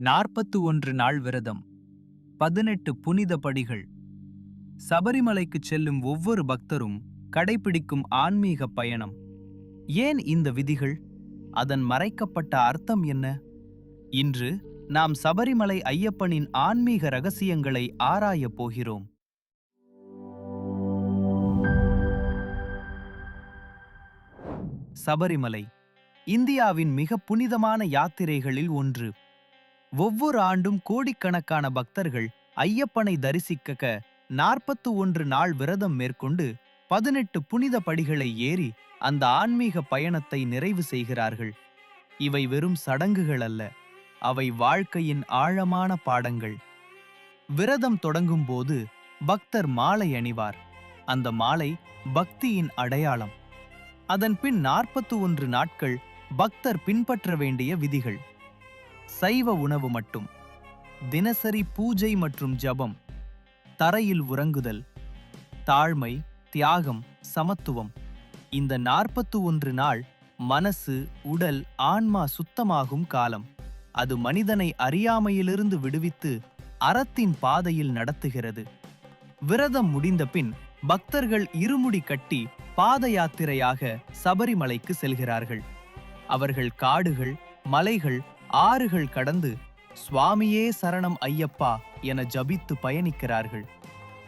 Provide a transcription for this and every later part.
நாற்பத்து ஒன்று நாள் விரதம். பதினெட்டு புனித படிகள். சபரிமலைக்குச் செல்லும் ஒவ்வொரு பக்தரும் கடைபிடிக்கும் ஆன்மீக பயணம். ஏன் இந்த விதிகள்? அதன் மறைக்கப்பட்ட அர்த்தம் என்ன? இன்று நாம் சபரிமலை ஐயப்பனின் ஆன்மீக ரகசியங்களை ஆராயப் போகிறோம். சபரிமலை. இந்தியாவின் மிக புனிதமான யாத்திரைகளில் ஒன்று. ஒவ்வொரு ஆண்டும் கோடிக்கணக்கான பக்தர்கள் ஐயப்பனை தரிசிக்க நாற்பத்து ஒன்று நாள் விரதம் மேற்கொண்டு பதினெட்டு புனித படிகளை ஏறி அந்த ஆன்மீக பயணத்தை நிறைவு செய்கிறார்கள். இவை வெறும் சடங்குகள் அல்ல அவை வாழ்க்கையின் ஆழமான பாடங்கள். விரதம் தொடங்கும் போது பக்தர் மாலை அணிவார். அந்த மாலை பக்தியின் அடையாளம். அதன் பின் நாற்பத்து ஒன்று நாட்கள் பக்தர் பின்பற்ற வேண்டிய விதிகள். சைவ உணவு மட்டும். தினசரி பூஜை மற்றும் ஜபம் தரையில் உறங்குதல் தாழ்மை தியாகம் சமத்துவம். இந்த நாற்பத்து ஒன்று நாள் மனசு உடல் ஆன்மா சுத்தமாகும் காலம். அது மனிதனை அறியாமையிலிருந்து விடுவித்து அறத்தின் பாதையில் நடத்துகிறது. விரதம் முடிந்த பின் பக்தர்கள் இருமுடி கட்டி பாத யாத்திரையாக சபரிமலைக்கு செல்கிறார்கள். அவர்கள் காடுகள் மலைகள் ஆறுகள் கடந்து சுவாமியே சரணம் ஐயப்பா என ஜபித்து பயணிக்கிறார்கள்.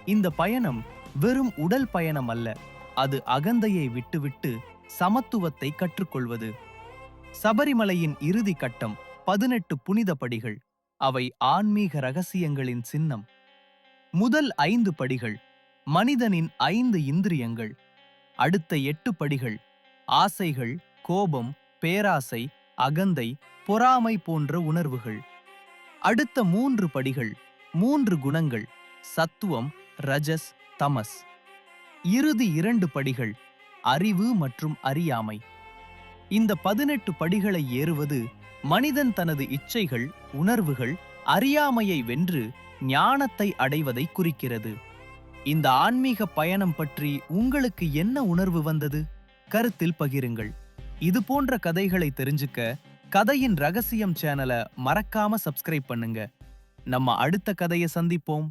இந்த பயணம் வெறும் உடல் பயணம் அல்ல அது அகந்தையை விட்டுவிட்டு சமத்துவத்தை கற்றுக்கொள்வது. சபரிமலையின் இறுதி கட்டம் பதினெட்டு புனித படிகள் அவை ஆன்மீக ரகசியங்களின் சின்னம். முதல் ஐந்து படிகள் மனிதனின் ஐந்து இந்திரியங்கள். அடுத்த எட்டு படிகள் ஆசைகள் கோபம் பேராசை அகந்தை பொறாமை போன்ற உணர்வுகள். அடுத்த மூன்று படிகள் மூன்று குணங்கள் சத்துவம் ரஜஸ் தமஸ். இறுதி இரண்டு படிகள் அறிவு மற்றும் அறியாமை. இந்த பதினெட்டு படிகளை ஏறுவது மனிதன் தனது இச்சைகள் உணர்வுகள் அறியாமையை வென்று ஞானத்தை அடைவதை குறிக்கிறது. இந்த ஆன்மீக பயணம் பற்றி உங்களுக்கு என்ன உணர்வு வந்தது? கருத்தில் பகிருங்கள். இது போன்ற கதைகளை தெரிஞ்சுக்க கதையின் ரகசியம் சேனலை மறக்காம சப்ஸ்கிரைப் பண்ணுங்க. நம்ம அடுத்த கதையை சந்திப்போம்.